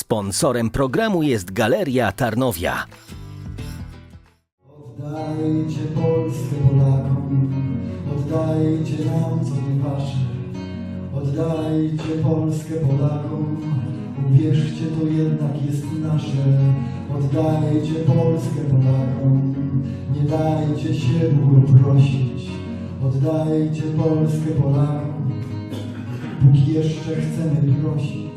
Sponsorem programu jest Galeria Tarnowia. Oddajcie Polskę Polakom, oddajcie nam co nie wasze. Oddajcie Polskę Polakom, uwierzcie to jednak jest nasze. Oddajcie Polskę Polakom, nie dajcie się długo prosić. Oddajcie Polskę Polakom, póki jeszcze chcemy prosić.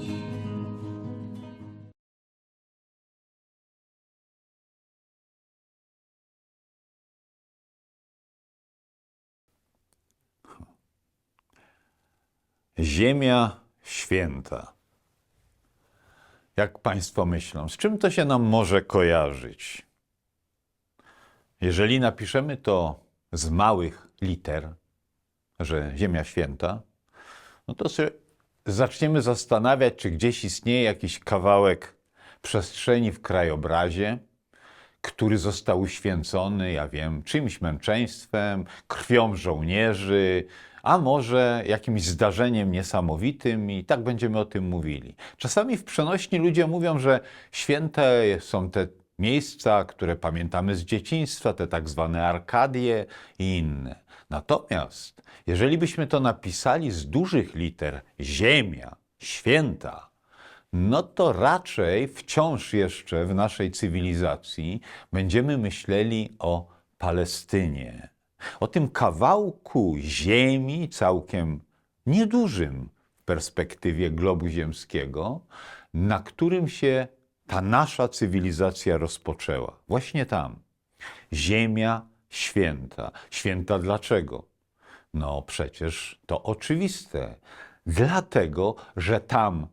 Ziemia święta. Jak Państwo myślą, z czym to się nam może kojarzyć? Jeżeli napiszemy to z małych liter, że Ziemia święta, no to sobie zaczniemy zastanawiać, czy gdzieś istnieje jakiś kawałek przestrzeni w krajobrazie, który został uświęcony, ja wiem, czymś męczeństwem, krwią żołnierzy, a może jakimś zdarzeniem niesamowitym i tak będziemy o tym mówili. Czasami w przenośni ludzie mówią, że święte są te miejsca, które pamiętamy z dzieciństwa, te tak zwane arkadie i inne. Natomiast jeżeli byśmy to napisali z dużych liter ziemia, święta, no to raczej wciąż jeszcze w naszej cywilizacji będziemy myśleli o Palestynie. O tym kawałku ziemi, całkiem niedużym w perspektywie globu ziemskiego, na którym się ta nasza cywilizacja rozpoczęła. Właśnie tam. Ziemia święta. Święta dlaczego? No przecież to oczywiste. Dlatego, że tam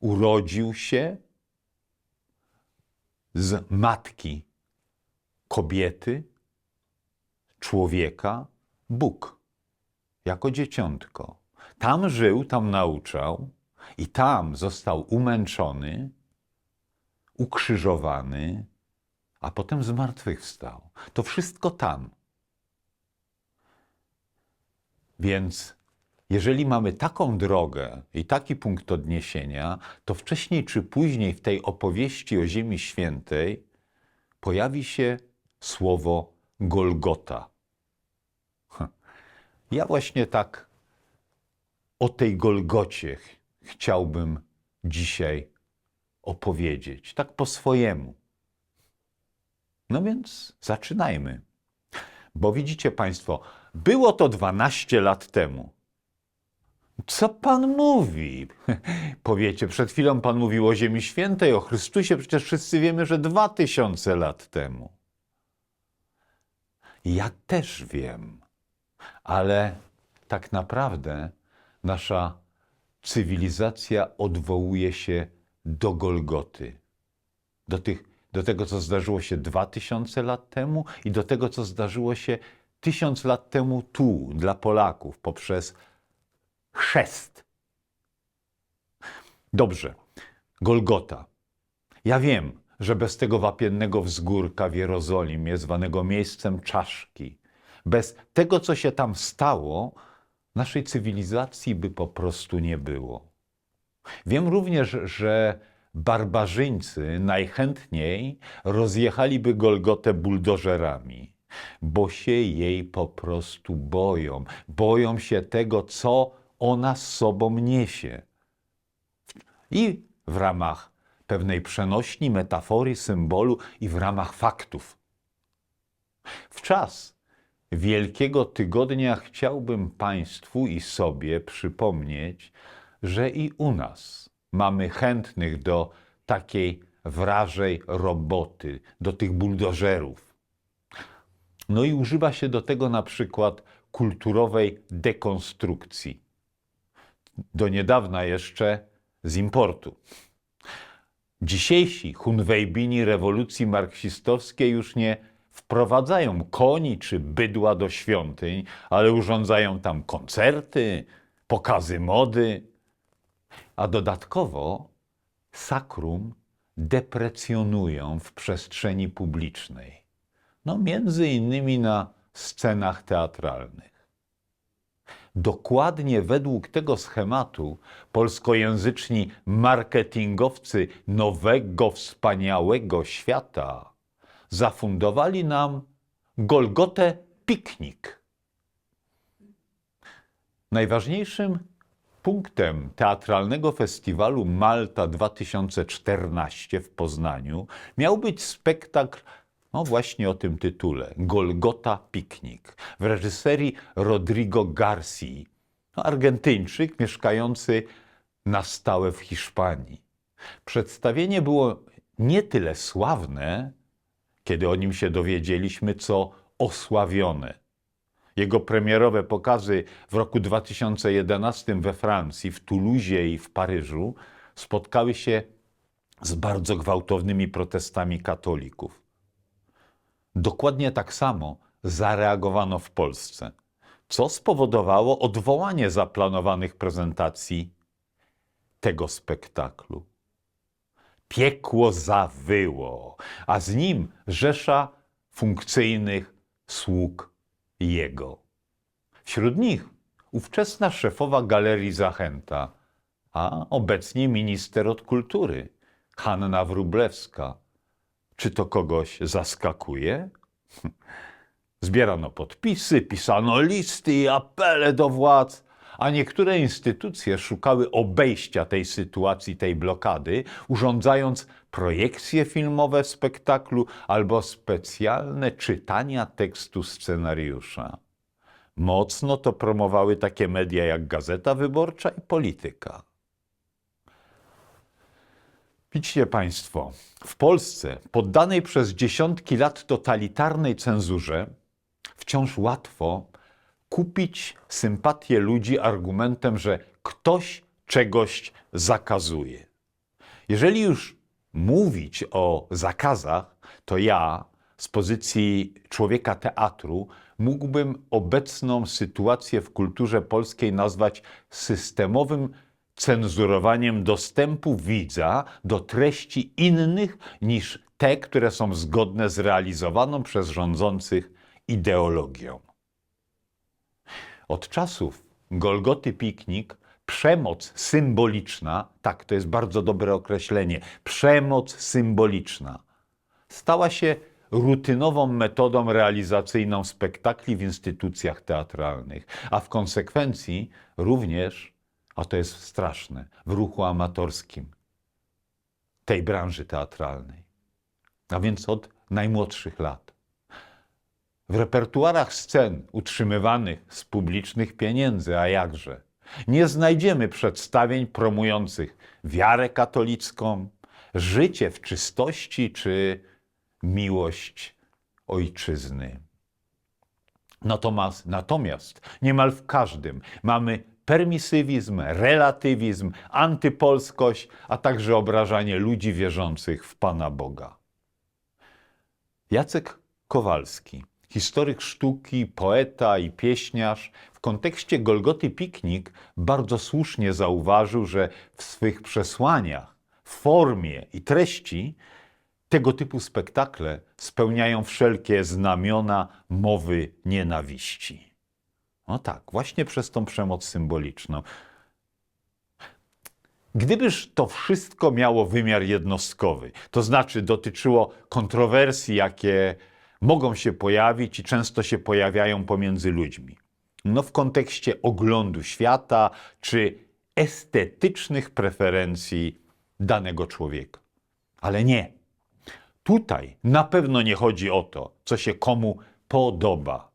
urodził się z matki kobiety, człowieka, Bóg, jako dzieciątko. Tam żył, tam nauczał i tam został umęczony, ukrzyżowany, a potem zmartwychwstał. To wszystko tam. Więc jeżeli mamy taką drogę i taki punkt odniesienia, to wcześniej czy później w tej opowieści o Ziemi Świętej pojawi się słowo Golgota. Ja właśnie tak o tej Golgocie ch- chciałbym dzisiaj opowiedzieć, tak po swojemu. No więc zaczynajmy. Bo widzicie Państwo, było to 12 lat temu. Co Pan mówi? Powiecie, przed chwilą Pan mówił o Ziemi Świętej, o Chrystusie, przecież wszyscy wiemy, że 2000 lat temu. Ja też wiem, ale tak naprawdę nasza cywilizacja odwołuje się do Golgoty, do, tych, do tego, co zdarzyło się 2000 lat temu i do tego, co zdarzyło się 1000 lat temu tu, dla Polaków, poprzez chrzest. Dobrze, Golgota. Ja wiem, że bez tego wapiennego wzgórka w Jerozolimie, zwanego miejscem czaszki, bez tego, co się tam stało, naszej cywilizacji by po prostu nie było. Wiem również, że barbarzyńcy najchętniej rozjechaliby Golgotę buldożerami, bo się jej po prostu boją. Boją się tego, co ona z sobą niesie. I w ramach pewnej przenośni, metafory, symbolu, i w ramach faktów. W czas Wielkiego Tygodnia chciałbym Państwu i sobie przypomnieć, że i u nas mamy chętnych do takiej wrażej roboty, do tych buldożerów. No i używa się do tego na przykład kulturowej dekonstrukcji. Do niedawna jeszcze z importu. Dzisiejsi hunwejbini rewolucji marksistowskiej już nie wprowadzają koni czy bydła do świątyń, ale urządzają tam koncerty, pokazy mody, a dodatkowo sakrum deprecjonują w przestrzeni publicznej. No, między innymi na scenach teatralnych. dokładnie według tego schematu polskojęzyczni marketingowcy nowego, wspaniałego świata zafundowali nam Golgotę Piknik. Najważniejszym punktem teatralnego festiwalu Malta 2014 w Poznaniu miał być spektakl no właśnie o tym tytule Golgota Piknik w reżyserii Rodrigo Garci, no Argentyńczyk mieszkający na stałe w Hiszpanii. Przedstawienie było nie tyle sławne, kiedy o nim się dowiedzieliśmy, co osławione. Jego premierowe pokazy w roku 2011 we Francji, w Toulouse i w Paryżu spotkały się z bardzo gwałtownymi protestami katolików. Dokładnie tak samo zareagowano w Polsce, co spowodowało odwołanie zaplanowanych prezentacji tego spektaklu. Piekło zawyło, a z nim rzesza funkcyjnych sług jego. Wśród nich ówczesna szefowa galerii Zachęta, a obecnie minister od kultury, Hanna Wróblewska. Czy to kogoś zaskakuje? Zbierano podpisy, pisano listy i apele do władz, a niektóre instytucje szukały obejścia tej sytuacji, tej blokady, urządzając projekcje filmowe spektaklu albo specjalne czytania tekstu scenariusza. Mocno to promowały takie media jak Gazeta Wyborcza i Polityka. Widzicie Państwo, w Polsce, poddanej przez dziesiątki lat totalitarnej cenzurze, wciąż łatwo kupić sympatię ludzi argumentem, że ktoś czegoś zakazuje. Jeżeli już mówić o zakazach, to ja z pozycji człowieka teatru mógłbym obecną sytuację w kulturze polskiej nazwać systemowym cenzurowaniem dostępu widza do treści innych niż te, które są zgodne z realizowaną przez rządzących ideologią. Od czasów Golgoty Piknik przemoc symboliczna, tak to jest bardzo dobre określenie, przemoc symboliczna, stała się rutynową metodą realizacyjną spektakli w instytucjach teatralnych, a w konsekwencji również, a to jest straszne, w ruchu amatorskim tej branży teatralnej. A więc od najmłodszych lat. W repertuarach scen utrzymywanych z publicznych pieniędzy, a jakże, nie znajdziemy przedstawień promujących wiarę katolicką, życie w czystości czy miłość ojczyzny. Natomiast, natomiast niemal w każdym mamy permisywizm, relatywizm, antypolskość, a także obrażanie ludzi wierzących w Pana Boga. Jacek Kowalski, historyk sztuki, poeta i pieśniarz, w kontekście Golgoty Piknik bardzo słusznie zauważył, że w swych przesłaniach, formie i treści tego typu spektakle spełniają wszelkie znamiona mowy nienawiści. No tak, właśnie przez tą przemoc symboliczną. Gdybyż to wszystko miało wymiar jednostkowy, to znaczy dotyczyło kontrowersji, jakie mogą się pojawić i często się pojawiają pomiędzy ludźmi. No w kontekście oglądu świata czy estetycznych preferencji danego człowieka. Ale nie. Tutaj na pewno nie chodzi o to, co się komu podoba.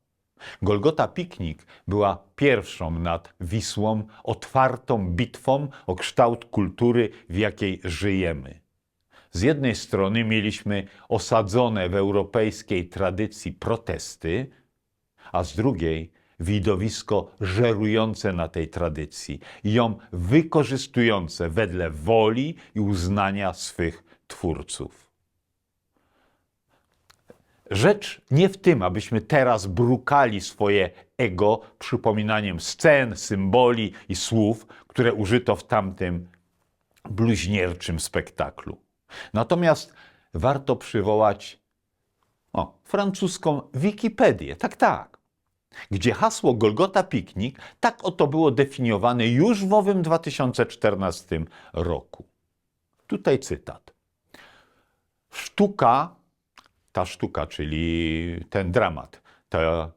Golgota Piknik była pierwszą nad Wisłą otwartą bitwą o kształt kultury, w jakiej żyjemy. Z jednej strony mieliśmy osadzone w europejskiej tradycji protesty, a z drugiej widowisko żerujące na tej tradycji i ją wykorzystujące wedle woli i uznania swych twórców. Rzecz nie w tym, abyśmy teraz brukali swoje ego przypominaniem scen, symboli i słów, które użyto w tamtym bluźnierczym spektaklu. Natomiast warto przywołać o, francuską Wikipedię. Tak, tak. gdzie hasło Golgota Piknik tak oto było definiowane już w owym 2014 roku. Tutaj cytat. Sztuka, ta sztuka, czyli ten dramat,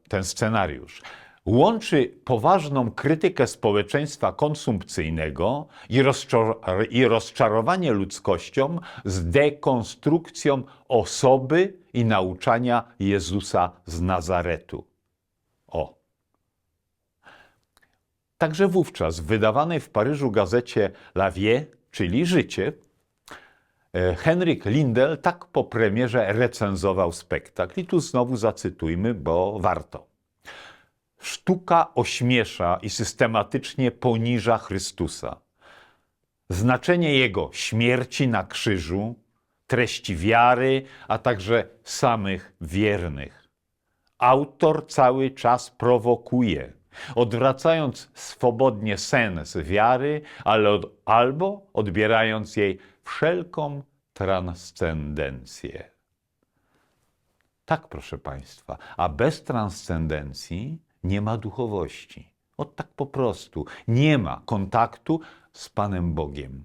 ten scenariuz, łączy poważną krytykę społeczeństwa konsumpcyjnego i, rozczar- i rozczarowanie ludzkością z dekonstrukcją osoby i nauczania Jezusa z Nazaretu. O. Także wówczas w wydawanej w Paryżu gazecie La Vie, czyli Życie, e, Henryk Lindel tak po premierze recenzował spektakl. I tu znowu zacytujmy, bo warto. Sztuka ośmiesza i systematycznie poniża Chrystusa. Znaczenie Jego śmierci na krzyżu, treści wiary, a także samych wiernych. Autor cały czas prowokuje, odwracając swobodnie sens wiary, ale od, albo odbierając jej wszelką transcendencję. Tak, proszę Państwa, a bez transcendencji nie ma duchowości. Od tak po prostu. Nie ma kontaktu z Panem Bogiem.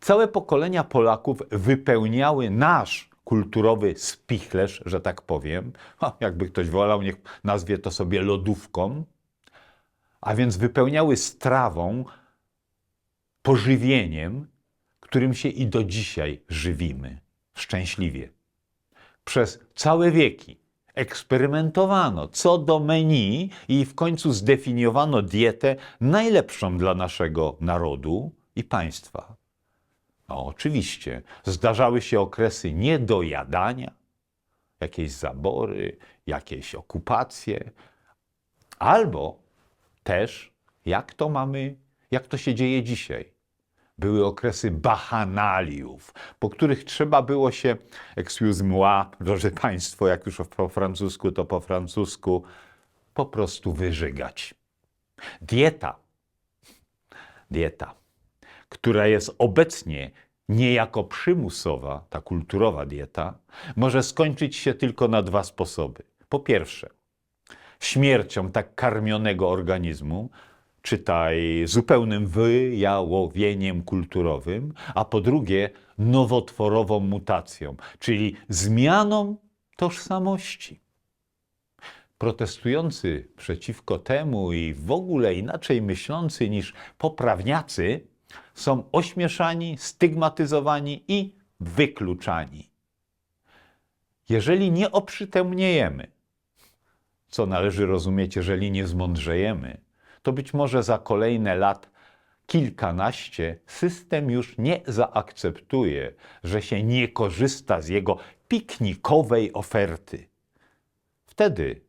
Całe pokolenia Polaków wypełniały nasz kulturowy spichlerz, że tak powiem. O, jakby ktoś wolał, niech nazwie to sobie lodówką. A więc wypełniały strawą, pożywieniem, którym się i do dzisiaj żywimy szczęśliwie. Przez całe wieki eksperymentowano co do menu i w końcu zdefiniowano dietę najlepszą dla naszego narodu i państwa. No, oczywiście, zdarzały się okresy niedojadania, jakieś zabory, jakieś okupacje, albo też, jak to mamy, jak to się dzieje dzisiaj. Były okresy bachanaliów, po których trzeba było się, excuse moi, drodzy Państwo, jak już po francusku, to po francusku, po prostu wyżygać. Dieta, dieta, która jest obecnie niejako przymusowa, ta kulturowa dieta, może skończyć się tylko na dwa sposoby. Po pierwsze, śmiercią tak karmionego organizmu, czytaj zupełnym wyjałowieniem kulturowym, a po drugie nowotworową mutacją, czyli zmianą tożsamości. Protestujący przeciwko temu i w ogóle inaczej myślący niż poprawniacy są ośmieszani, stygmatyzowani i wykluczani. Jeżeli nie oprzytomniejemy, co należy rozumieć, jeżeli nie zmądrzejemy, to być może za kolejne lat kilkanaście system już nie zaakceptuje, że się nie korzysta z jego piknikowej oferty. Wtedy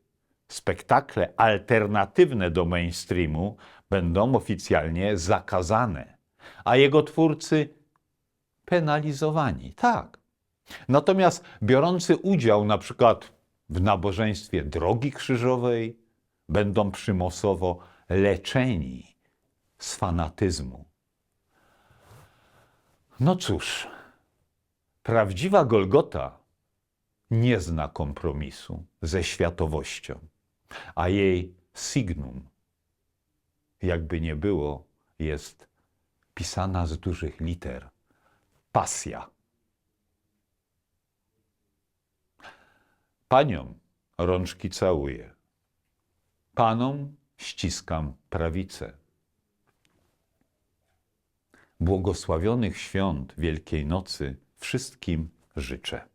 spektakle alternatywne do mainstreamu będą oficjalnie zakazane, a jego twórcy penalizowani. Tak. Natomiast biorący udział na przykład w nabożeństwie Drogi Krzyżowej będą przymusowo leczeni z fanatyzmu. No cóż, prawdziwa Golgota nie zna kompromisu ze światowością, a jej signum, jakby nie było, jest pisana z dużych liter pasja. Paniom rączki całuję, panom ściskam prawicę. Błogosławionych świąt Wielkiej Nocy wszystkim życzę.